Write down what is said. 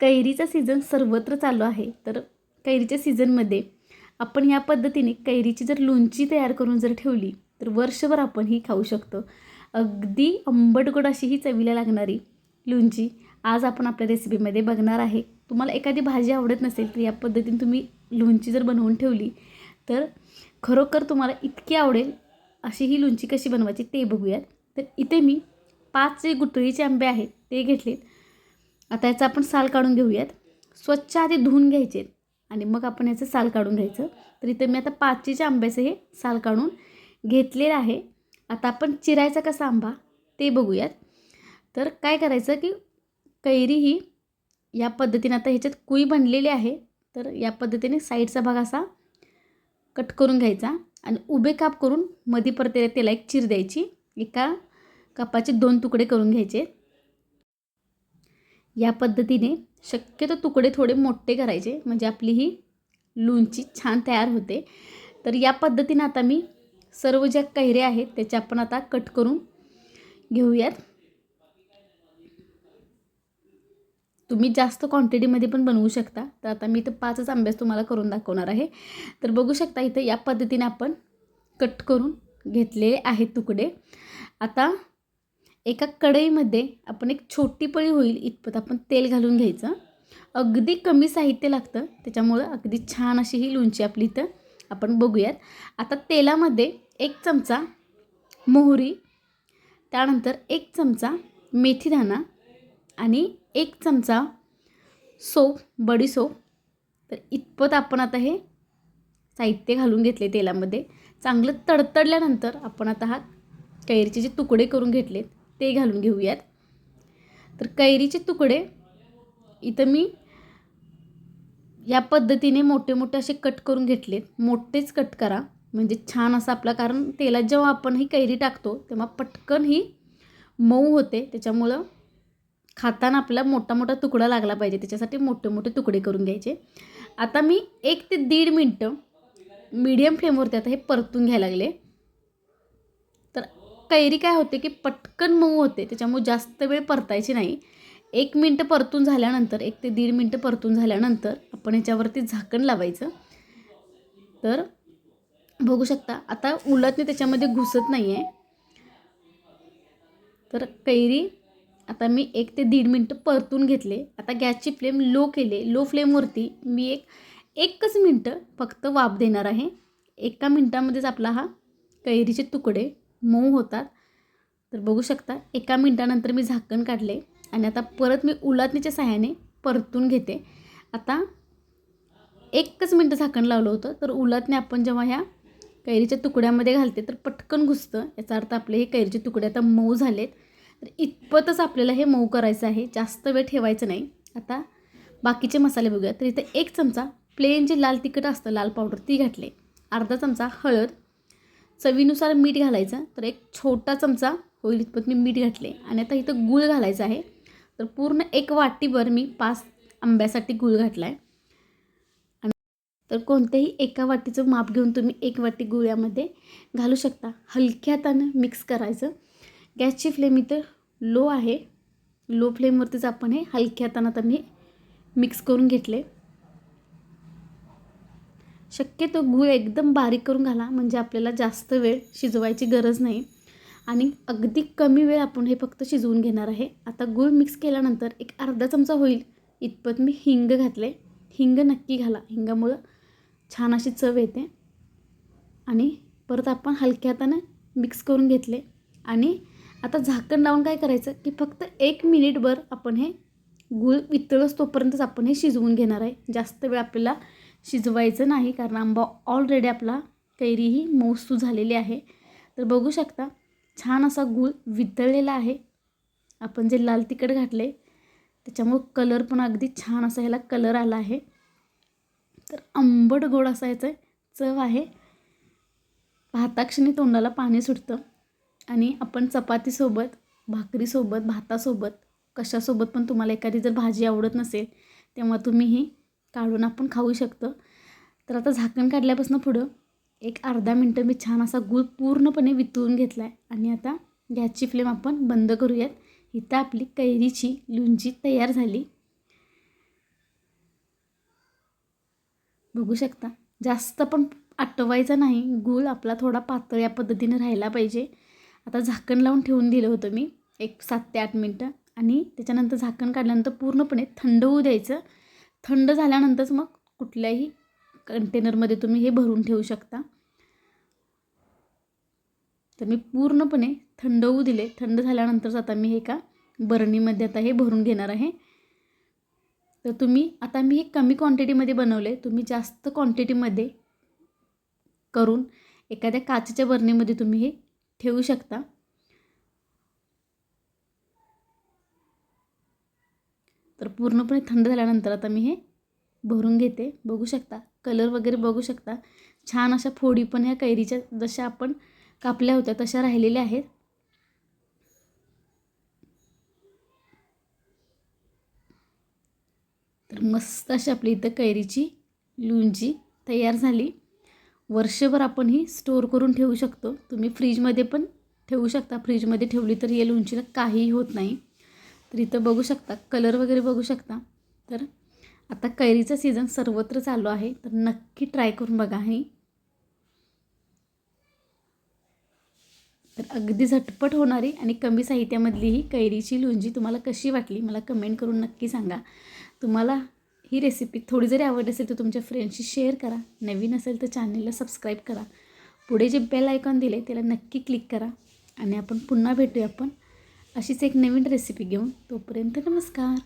कैरीचा season सर्वत्र चालू आहे. तर कैरीच्या सीझनमध्ये आपण या पद्धतीने कैरीची जर लोणची तयार करून जर ठेवली तर वर्षभर आपण ही खाऊ शकतो. अगदी आंबट गोड अशी ही चवीला लागणारी लोणची आज आपण आपल्या रेसिपीमध्ये बघणार आहे. तुम्हाला एखादी भाजी आवडत नसेल तर या पद्धतीने तुम्ही लोणची जर बनवून ठेवली तर खरोखर तुम्हाला इतकी आवडेल अशी ही लोणची कशी बनवायची ते बघूयात. तर इथे मी पाच जे गुटळीचे आंबे आहेत ते घेतलेत. आता याचा आपण साल काढून घेऊयात. स्वच्छ आधी धुवून घ्यायचे. आणि मग आपण याचं साल काढून घ्यायचं. तर इथं मी आता पाचीच्या आंब्याचं हे साल काढून घेतलेलं आहे. आता आपण चिरायचा कसा आंबा ते बघूयात. तर काय करायचं की कैरी ही या पद्धतीने आता ह्याच्यात कुई बनलेली आहे. तर या पद्धतीने साईडचा भाग असा कट करून घ्यायचा आणि उभे काप करून मध्ये परत त्याला त्याला एक चिर द्यायची. एका कापाचे दोन तुकडे करून घ्यायचे. या पद्धतीने शक्यतो तुकडे थोडे मोठे करायचे. म्हणजे आपली ही लोणची छान तयार होते. तर या पद्धतीने आता मी सर्व ज्या कैऱ्या आहेत त्याच्या आपण आता कट करून घेऊयात. तुम्ही जास्त क्वांटिटीमध्ये पण बनवू शकता. तर आता मी इथं पाचच आंब्यास तुम्हाला करून दाखवणार आहे. तर बघू शकता इथं या पद्धतीने आपण कट करून घेतलेले आहेत तुकडे. आता एका कढईमध्ये आपण एक छोटी पळी होईल इतपत आपण तेल घालून घ्यायचं. अगदी कमी साहित्य लागतं त्याच्यामुळं अगदी छान अशी ही लोणची आपली इथं आपण बघूयात. आता तेलामध्ये एक चमचा मोहरी त्यानंतर एक चमचा मेथीदाणा आणि एक चमचा सोप बडी सोप तर इतपत आपण आता हे साहित्य घालून घेतले तेलामध्ये. चांगलं तडतडल्यानंतर आपण आता हा कैरीचे जे तुकडे करून घेतलेत ते घालून घेऊयात. तर कैरीचे तुकडे इथं मी या पद्धतीने मोठे मोठे असे कट करून घेतलेत. मोठेच कट करा म्हणजे छान असं आपला कारण तेलात जेव्हा आपण ही कैरी टाकतो तेव्हा पटकन ही मऊ होते. त्याच्यामुळं खाताना आपला मोठा मोठा तुकडा लागला पाहिजे. त्याच्यासाठी मोठे मोठे तुकडे करून घ्यायचे. आता मी एक ते दीड मिनटं मीडियम फ्लेमवरती आता हे परतून घ्यायला लागले. कैरी काय होते की पटकन मऊ होते त्याच्यामुळे जास्त वेळ परतायची नाही. एक मिनटं परतून झाल्यानंतर एक ते दीड मिनटं परतून झाल्यानंतर आपण ह्याच्यावरती झाकण लावायचं. तर बघू शकता आता उलटने त्याच्यामध्ये घुसत नाही आहे तर कैरी आता मी एक ते दीड मिनटं परतून घेतले. आता गॅसची फ्लेम लो केले. लो फ्लेमवरती मी एक एकच मिनटं फक्त वाफ देणार आहे. एका मिनटामध्येच आपला हा कैरीचे तुकडे मऊ होतात. तर बघू शकता एका मिनटानंतर मी झाकण काढले आणि आता परत मी उलाटणीच्या सहाय्याने परतून घेते. आता एकच मिनटं झाकण लावलं होतं तर उलाटणे आपण जेव्हा ह्या कैरीच्या तुकड्यामध्ये घालते तर पटकन घुसतं. याचा अर्थ आपले हे कैरीचे तुकडे आता मऊ झालेत. तर इतपतच आपल्याला हे मऊ करायचं आहे जास्त वेळ ठेवायचं नाही. आता बाकीचे मसाले बघूया. तर इथं एक चमचा प्लेन जे लाल तिखट असतं लाल पावडर ती घातले. अर्धा चमचा हळद चवीनुसार मीठ घालायचं. तर एक छोटा चमचा होईल इतपत मी मीठ घातले. आणि आता इथं गूळ घालायचं आहे. तर पूर्ण एक वाटीभर मी पाच आंब्यासाठी गूळ घातला आहे आणि तर कोणत्याही एका वाटीचं माप घेऊन तुम्ही एक वाटी गुळ्यामध्ये घालू शकता. हलक्या हातानं मिक्स करायचं. गॅसची फ्लेम इथं लो आहे. लो फ्लेमवरतीच आपण हे हलक्या हातानं आता मी मिक्स करून घेतले. शक्यतो गूळ एकदम बारीक करून घाला म्हणजे आपल्याला जास्त वेळ शिजवायची गरज नाही. आणि अगदी कमी वेळ आपण हे फक्त शिजवून घेणार आहे. आता गूळ मिक्स केल्यानंतर एक अर्धा चमचा होईल. इतपत मी हिंग घातले. हिंग नक्की घाला. हिंगामुळं छान अशी चव येते. आणि परत आपण हलक्या हातानं मिक्स करून घेतले. आणि आता झाकण लावून काय करायचं की फक्त एक मिनिटभर आपण हे गूळ वितळस तोपर्यंतच आपण हे शिजवून घेणार आहे. जास्त वेळ आपल्याला शिजवायचं नाही कारण आंबा ऑलरेडी आपला कैरीही मौसू झालेली आहे. तर बघू शकता छान असा गूळ वितळलेला आहे. आपण जे लाल तिखट घातले त्याच्यामुळं कलर पण अगदी छान असा ह्याला कलर आला आहे. तर आंबट गोड असा आहे चव आहे. भाताक्षणी तोंडाला पाणी सुटतं. आणि आपण चपातीसोबत भाकरीसोबत भातासोबत कशासोबत पण तुम्हाला एखादी जर भाजी आवडत नसेल तेव्हा तुम्ही ही काढून आपण खाऊ शकतो. तर आता झाकण काढल्यापासून पुढं एक अर्धा मिनटं मी छान असा गूळ पूर्णपणे वितळून घेतला आहे आणि आता गॅसची फ्लेम आपण बंद करूयात. इथं आपली कैरीची लुंजी तयार झाली. बघू शकता जास्त पण आटवायचा नाही. गूळ आपला थोडा पातळ या पद्धतीने राहायला पाहिजे. आता झाकण लावून ठेवून दिलं होतं मी एक सात ते आठ मिनटं. आणि त्याच्यानंतर झाकण काढल्यानंतर पूर्णपणे थंड होऊ द्यायचं. थंड झाल्यानंतरच मग कुठल्याही कंटेनरमध्ये तुम्ही हे भरून ठेवू शकता. तर मी पूर्णपणे थंड होऊ दिले. थंड झाल्यानंतरच आता मी हे का बरणीमध्ये आता हे भरून घेणार आहे. तर तुम्ही आता मी हे कमी क्वांटिटीमध्ये बनवले. तुम्ही जास्त क्वांटिटीमध्ये करून एखाद्या काचेच्या बरणीमध्ये तुम्ही हे ठेवू शकता. तर पूर्णपणे थंड झाल्यानंतर आता मी हे भरून घेते. बघू शकता. कलर वगैरे बघू शकता. छान अशा फोडी पण ह्या कैरीच्या जशा आपण कापल्या होत्या तशा राहिलेल्या आहेत. तर मस्त अशी आपली इथं कैरीची लोणची तयार झाली. वर्षभर आपण ही स्टोअर करून ठेवू शकतो. तुम्ही फ्रीजमध्ये पण ठेवू शकता. फ्रीजमध्ये ठेवली तर या लोणचीला काहीही होत नाही. तर इथं बघू शकता कलर वगैरे बघू शकता. तर आता कैरीचं सीझन सर्वत्र चालू आहे. तर नक्की ट्राय करून बघा हे. तर अगदी झटपट होणारी आणि कमी साहित्यामधली ही कैरीची लोणची तुम्हाला कशी वाटली मला कमेंट करून नक्की सांगा. तुम्हाला ही रेसिपी थोडी जरी आवडली असेल तर तुमच्या फ्रेंडशी शेअर करा. नवीन असेल तर चॅनलला सबस्क्राईब करा. पुढे जे बेल आयकॉन दिले त्याला नक्की क्लिक करा. आणि आपण पुन्हा भेटूया आपण अशीच एक नवीन रेसिपी घेऊन तोपर्यंत नमस्कार